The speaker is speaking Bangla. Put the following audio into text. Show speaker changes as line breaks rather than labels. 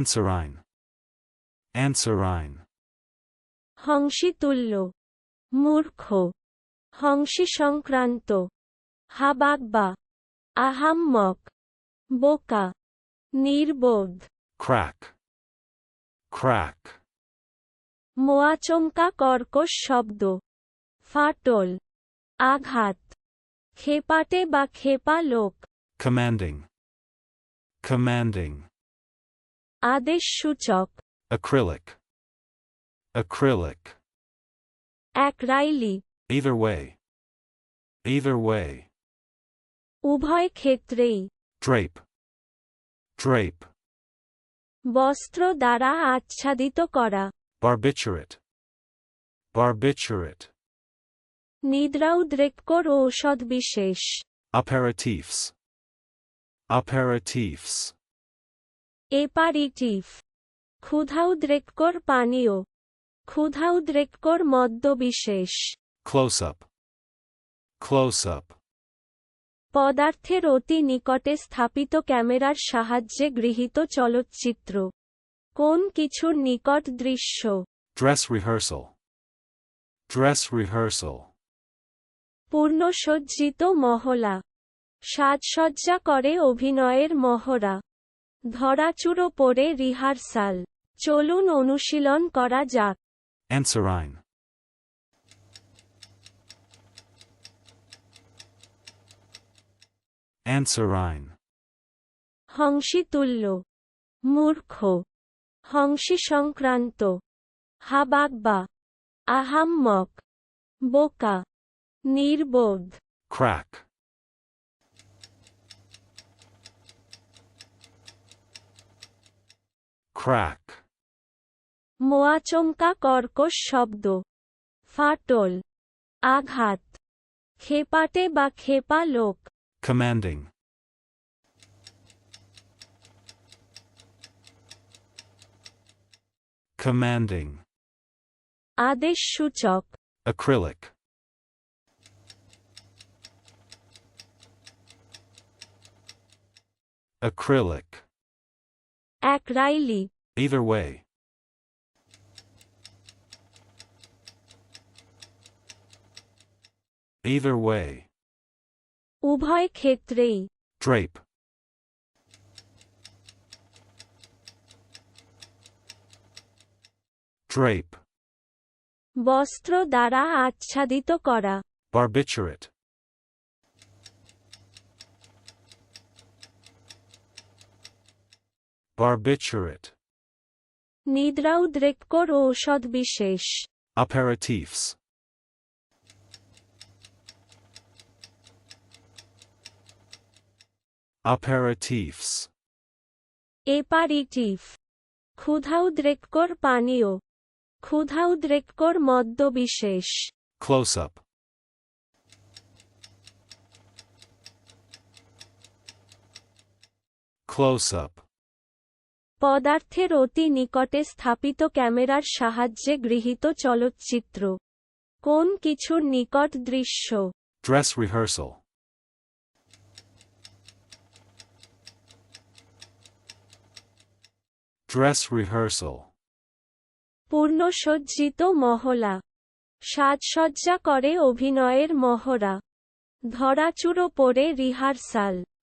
Answerine. Answerine.
হংসীতুল্য মূর্খ হংসী সংক্রান্ত হাবাগবা আহাম্মক বোকা নির্বোধ
Crack. Crack.
মোয়াচমকা কর্কশ শব্দ ফাটল আঘাত খেপাটে বা খেপা লোক
Commanding. Commanding.
আদেশ সূচক
Acrylic. Acrylic.
Acrylic
Either way. Either way.
উভয় ক্ষেত্রেই
Drape. Drape.
বস্ত্র দ্বারা আচ্ছাদিত করা
Barbiturate. Barbiturate.
নিদ্রাউদ্রেককর ঔষধ বিশেষ
Aperitifs. Aperitifs.
এপারিটিভ ক্ষুধাউদ্রেককর পানীয় ক্ষুধাউদ্রেককর মদ্য বিশেষ
Close up. Close up.
পদার্থের অতি নিকটে স্থাপিত ক্যামেরার সাহায্যে গৃহীত চলচ্চিত্র কোন কিছুর নিকট দৃশ্য
ড্রেস rehearsal. Dress rehearsal.
পূর্ণসজ্জিত মহলা সাজসজ্জা করে অভিনয়ের মহড়া ধরাচুরো পরে রিহার্সাল। চলুন অনুশীলন করা যাক।
Answerine. Answerine.
হংসীতুল্য। মূর্খ। হংসী সংক্রান্ত হাবাগবা। আহাম্মক। বোকা। নির্বোধ।
Crack. Crack.
মোয়াচমকা কর্কশ শব্দ ফাটল আঘাত খেপাটে বা খেপা লোক
Commanding. Commanding.
আদেশ সূচক
Acrylic. Acrylic.
এক রাইলি
Either way. Either way.
উভয় ক্ষেত্রেই
Drape. Drape.
বস্ত্র দ্বারা আচ্ছাদিত করা
Barbiturate. Barbiturate.
নিদ্রাউদ্রেককর ঔষধ বিশেষ
Aperitifs. Aperitifs.
এপারিটিভ ক্ষুধাউদ্রেককর পানীয় ক্ষুধাউদ্রেককর মদ্য বিশেষ
Close up. Close up.
পদার্থের অতি নিকটে স্থাপিত ক্যামেরার সাহায্যে গৃহীত চলচ্চিত্র। কোন কিছুর নিকট দৃশ্য?
Dress rehearsal. Dress rehearsal.
পূর্ণসজ্জিত মহলা। সাজসজ্জা করে অভিনয়ের মহড়া। ধরাচুরো পরে রিহার্সাল।